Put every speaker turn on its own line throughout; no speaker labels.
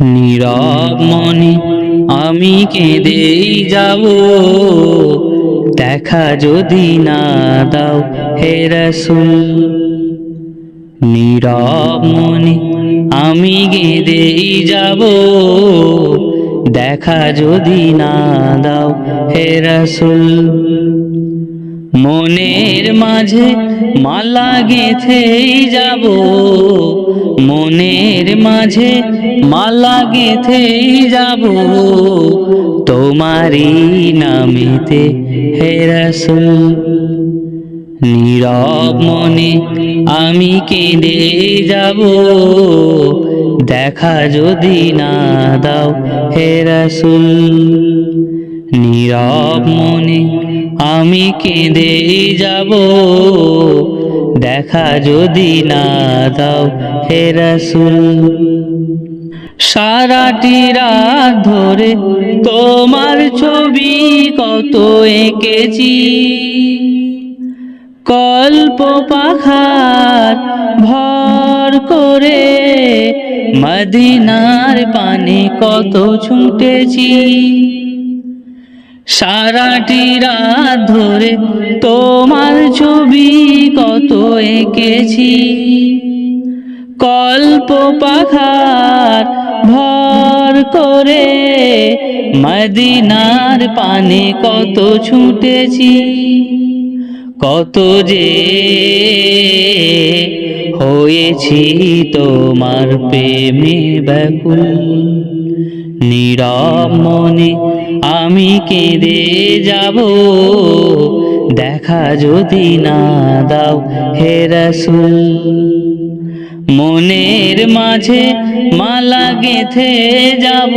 নীরব মনে আমি কেঁদেই যাব। দেখা যদি না দাও হে রসুল। নীরব মনে আমি কেঁদেই যাব। দেখা যদি না দাও হে রসুল। মনের মাঝে মালা গেথেই যাব। মনের মাঝে মালা গেথেই যাব। তোমারই নামেতে হে নীরব মনে আমি কেঁদে যাব। দেখা যদি না দাও হে রসুল, নীরব মনে আমি কেঁদে যাব। দেখা যদি না দাও হে রসুল। সারাটি রাত ধরে তোমার ছবি কত এঁকেছি। কল্প পাখার ভর করে মদিনার পানে কত ছুটেছি। সারাটি রাত ধরে তোমার ছবি কত এঁকেছি। কল্প পাখার ভর করে মদিনার পানে কত ছুটেছি। কত যে হয়েছি তোমার প্রেমে ব্যাকুল। নীরব মনে আমি কেঁদে যাব। দেখা যদি না দাও হে রসুল। মনের মাঝে মালা গেথে যাব।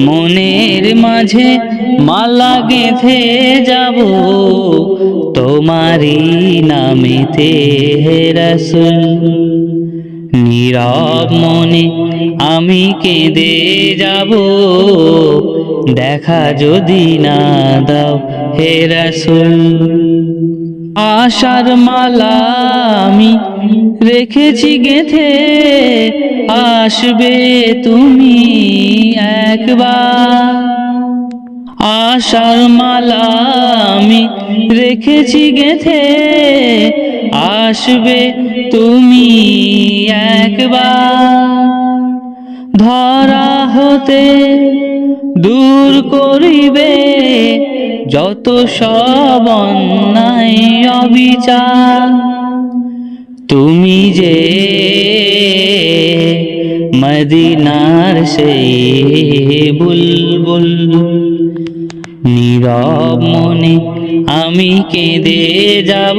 মনের মাঝে মালা গেথে যাব। তোমারই নামেতে হে রসুল। নীরব মনে আমি কেঁদে যাব। দেখা যদি না দাও হে রসুল। আশার মালা আমি রেখেছি গেথে, আসবে তুমি একবার। আশার মালা আমি রেখেছি গেথে আসবে তুমি একবার। ধরা হতে দূর করিবে যত সব অন্যায় অবিচার। তুমি যে মদিনার সেই বুলবুল, নীরব মনে আমি কেঁদে যাব।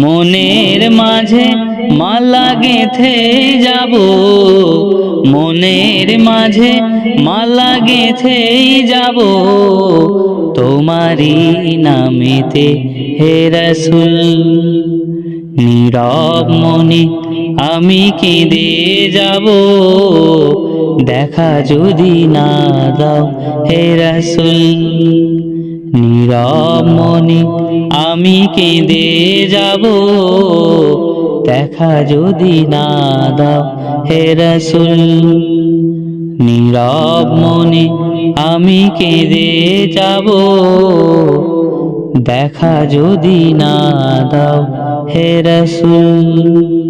মনের মাঝে মালা গেথে যাব। মনের মাঝে মালা গেথেই যাব। তোমারই নামেতে হে রসুল, নীরব মনে আমি কেঁদে যাব। দেখা যদি না দাও হে রসুল, নীরব মনে আমি কেঁদে যাব। দেখা যদি না দাও হে রসুল, নীরব মনে আমি কেঁদে যাব। দেখা যদি না দাও হে রসুল